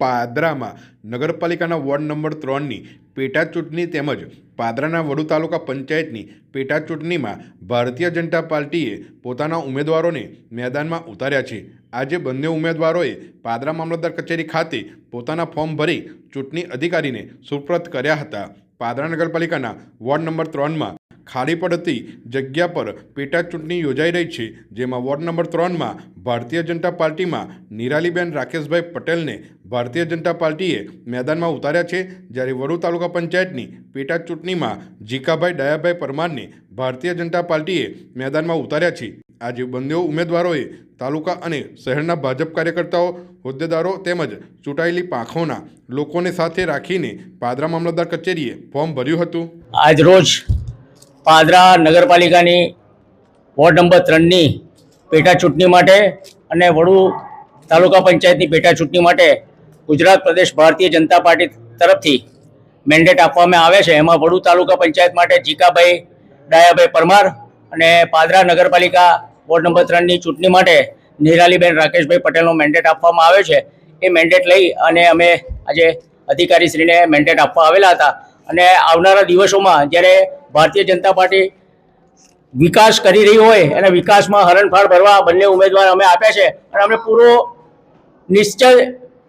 પાદરામાં. નગરપાલિકાના ward number ત્રણની પેટા ચૂંટણી તેમજ પાદરાના વડુ તાલુકા પંચાયતની પેટા ચૂંટણીમાં ભારતીય જનતા પાર્ટીએ પોતાના ઉમેદવારોને મેદાનમાં ઉતાર્યા છે. આજે બંને ઉમેદવારોએ પાદરા મામલતદાર કચેરી ખાતે પોતાના ફોર્મ ભરી ચૂંટણી અધિકારીને સુપ્રત કર્યા હતા. પાદરા નગરપાલિકાના વોર્ડ નંબર ત્રણમાં ખાલી પડતી જગ્યા પર પેટાચૂંટણી યોજાઈ રહી છે, જેમાં વોર્ડ નંબર ત્રણમાં ભારતીય જનતા પાર્ટીમાં નિરાલીબેન રાકેશભાઈ પટેલને ભારતીય જનતા પાર્ટીએ મેદાનમાં ઉતાર્યા છે, જ્યારે વડુ તાલુકા પંચાયતની પેટાચૂંટણીમાં જીકાભાઈ દયાભાઈ પરમારને ભારતીય જનતા પાર્ટીએ મેદાનમાં ઉતાર્યા છે. આજે બંને ઉમેદવારોએ તાલુકા અને શહેરના ભાજપ કાર્યકર્તાઓ, હોદ્દેદારો તેમજ ચૂંટાયેલી પાંખોના લોકોને સાથે રાખીને પાદરા મામલતદાર કચેરીએ ફોર્મ ભર્યું હતું. આજ રોજ પાદરા નગરપાલિકાની વોર્ડ નંબર ત્રણની પેટા ચૂંટણી માટે અને વડુ તાલુકા પંચાયતની પેટા ચૂંટણી માટે ગુજરાત પ્રદેશ ભારતીય જનતા પાર્ટી તરફથી મેન્ડેટ આપવામાં આવે છે. એમાં વડુ તાલુકા પંચાયત માટે જીકાભાઈ, ડાયાભાઈ પરમાર અને પાદરા નગરપાલિકા વોર્ડ નંબર ત્રણની ચૂંટણી માટે નિરાલીબેન રાકેશભાઈ પટેલનો મેન્ડેટ આપવામાં આવ્યો છે. એ મેન્ડેટ લઈ અને અમે આજે અધિકારીશ્રીને મેન્ડેટ આપવા આવેલા હતા. અને આવનારા દિવસોમાં જ્યારે ભારતીય જનતા પાર્ટી વિકાસ કરી રહી હોય અને વિકાસમાં હરણફાળ ભરવા બંને ઉમેદવાર અમે આપ્યા છે અને અમે પૂરો નિશ્ચય,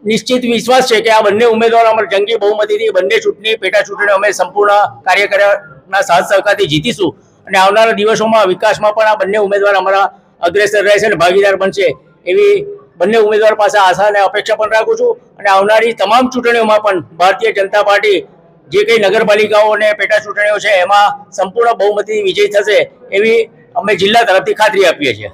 નિશ્ચિત વિશ્વાસ છે કે આ બંને ઉમેદવારો અમારે જંગી બહુમતીથી બંને ચૂંટણી, પેટા ચૂંટણી અમે સંપૂર્ણ કાર્યકરના સાથ સહકારથી જીતીશું અને આવનારા દિવસોમાં વિકાસમાં પણ આ બંને ઉમેદવાર અમારા અગ્રેસર રહેશે અને ભાગીદાર બનશે એવી બંને ઉમેદવાર પાસે આશા અને અપેક્ષા પણ રાખું છું અને આવનારી તમામ ચૂંટણીઓમાં પણ ભારતીય જનતા પાર્ટી જે કંઈ નગરપાલિકાઓ અને પેટા ચૂંટણીઓ છે, એમાં સંપૂર્ણ બહુમતી વિજય થશે એવી અમે જિલ્લા તરફથી ખાતરી આપીએ છીએ.